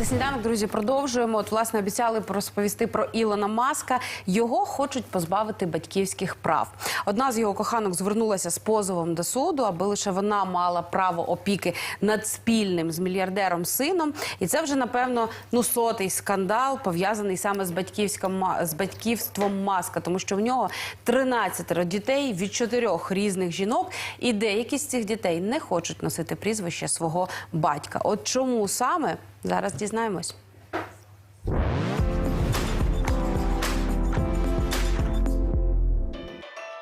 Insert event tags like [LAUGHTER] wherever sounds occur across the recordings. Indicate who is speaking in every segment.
Speaker 1: Це сніданок, друзі. Продовжуємо. От власне обіцяли розповісти про Ілона Маска. Його хочуть позбавити батьківських прав. Одна з його коханок звернулася з позовом до суду, аби лише вона мала право опіки над спільним з мільярдером сином. І це вже напевно ну сотий скандал пов'язаний саме з батьківським з батьківством Маска, тому що в нього 13 дітей від чотирьох різних жінок, і деякі з цих дітей не хочуть носити прізвище свого батька. От чому саме зараз дізнаємось.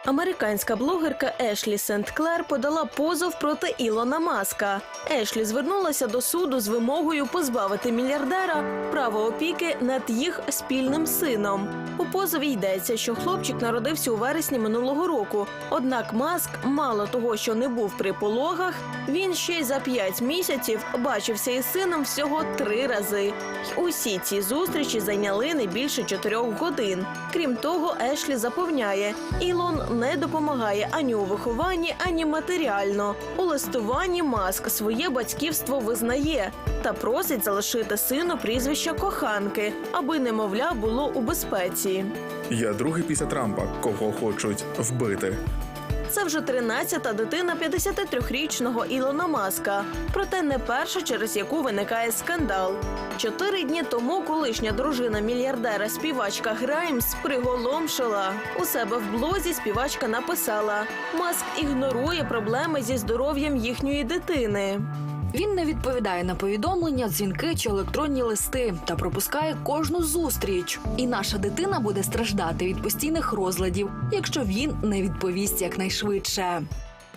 Speaker 2: Американська блогерка Ешлі Сент-Клер подала позов проти Ілона Маска. Ешлі звернулася до суду з вимогою позбавити мільярдера права опіки над їх спільним сином. У позові йдеться, що хлопчик народився у вересні минулого року. Однак Маск, мало того, що не був при пологах, він ще й за п'ять місяців бачився із сином всього три рази. Усі ці зустрічі зайняли не більше чотирьох годин. Крім того, Ешлі запевняє, Ілон не допомагає ані у вихованні, ані матеріально. У листуванні Маск своє батьківство визнає та просить залишити сину прізвище коханки, аби немовля було у безпеці.
Speaker 3: Я другий після Трампа, кого хочуть вбити.
Speaker 2: Це вже 13-та дитина 53-річного Ілона Маска. Проте не перша, через яку виникає скандал. Чотири дні тому колишня дружина мільярдера співачка Граймс приголомшила. У себе в блозі співачка написала: Маск ігнорує проблеми зі здоров'ям їхньої дитини.
Speaker 4: Він не відповідає на повідомлення, дзвінки чи електронні листи та пропускає кожну зустріч. І наша дитина буде страждати від постійних розладів, якщо він не відповість якнайшвидше.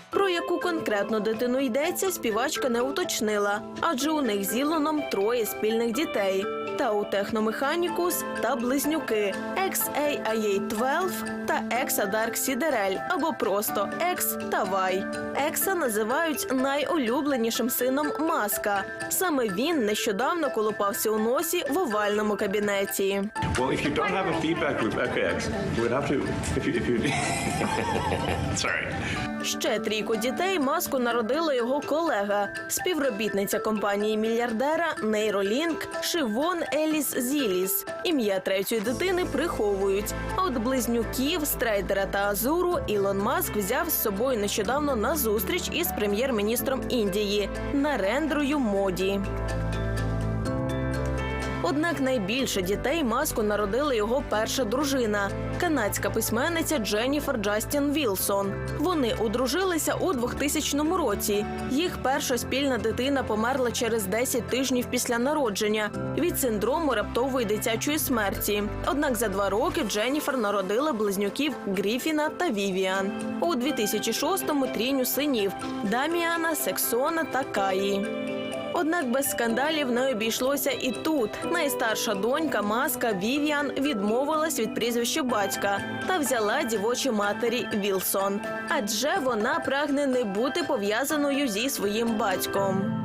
Speaker 2: Про яку конкретно дитину йдеться, співачка не уточнила, адже у них з Ілоном троє спільних дітей. Та у техномеханікус та близнюки XAIA-12 та Екса Дарк Сідерель або просто Екс та Вай. Екса називають найулюбленішим сином Маска. Саме він нещодавно колупався у носі в овальному кабінеті.
Speaker 5: Well, if you don't have a feedback loop, okay, you would have to. If you, if you, [LAUGHS] sorry.
Speaker 2: Ще трійку дітей маску народила його колега, співробітниця компанії мільярдера Нейролінк Шивон Еліс Зіліс. Ім'я третьої дитини приховують. А от близнюків Страйдера та Азуру Ілон Маск взяв з собою нещодавно на зустріч із прем'єр-міністром Індії Нарендрою Моді. Однак найбільше дітей маску народила його перша дружина, канадська письменниця Дженніфер Джастін Вілсон. Вони одружилися у 2000 році. Їх перша спільна дитина померла через 10 тижнів після народження від синдрому раптової дитячої смерті. Однак за два роки Дженніфер народила близнюків Гріфіна та Вівіан. У 2006-му трійню синів Даміана, Сексона та Каї. Однак без скандалів не обійшлося і тут. Найстарша донька Маска Вівіан відмовилась від прізвища батька та взяла дівочі матері Вілсон. Адже вона прагне не бути пов'язаною зі своїм батьком.